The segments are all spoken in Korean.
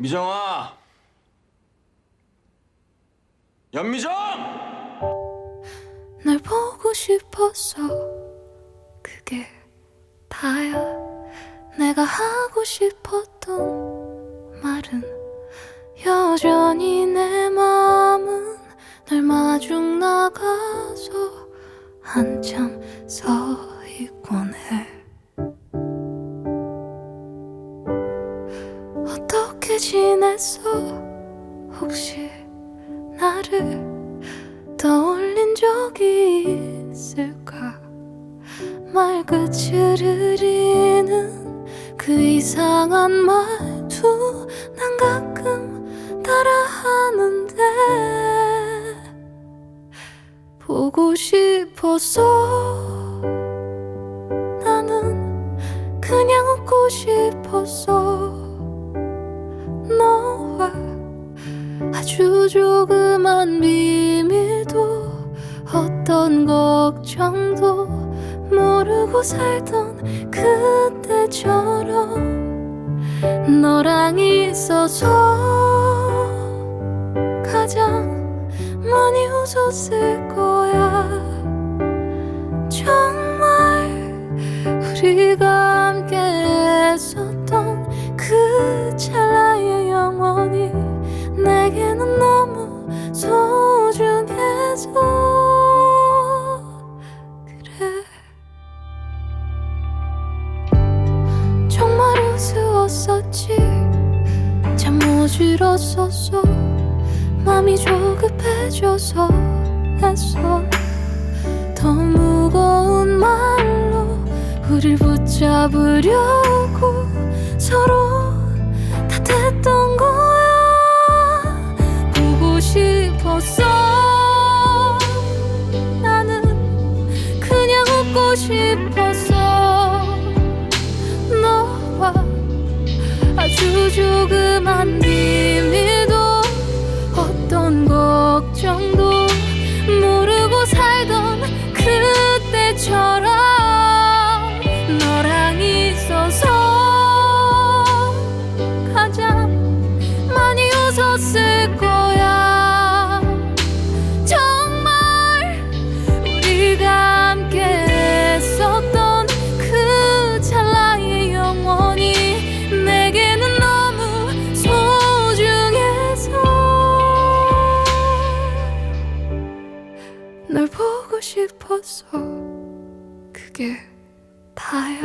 미정아. 연미정! 널 보고 싶었어 그게 다야. 내가 하고 싶었던 말은 여전히 내 마음은 널 마중 나가서 한참 서 있곤 어떻게 지냈어? 혹시 나를 떠올린 적이 있을까? 말끝을 흐리는 그 이상한 말투 난 가끔 따라하는데 보고 싶었어. 나는 그냥 웃고 싶었어 아주 조그만 비밀도 어떤 걱정도 모르고 살던 그때처럼 너랑 있어서 가장 많이 웃었을 거야. 정말 우리가 함께 했었던 그 영원히 내게는 너무 소중해서 그래. 정말 우스웠었지. 참 어지러웠었어. 맘이 조급해져서 했어. 더 무거운 말로 우릴 붙잡으려고 서로 싶었어 너와 아주 조그만 비 보고 싶었어 그게 다야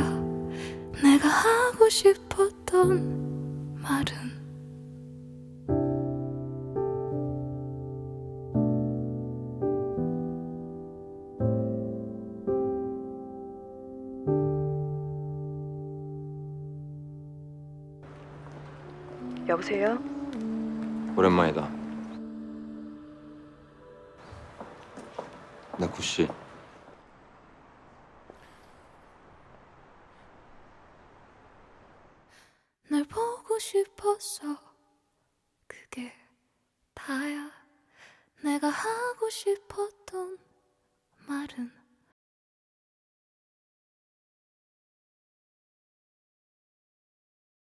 내가 하고 싶었던 말은 여보세요? 오랜만이다 나 구씨. 널 보고 싶었어 그게 다야. 내가 하고 싶었던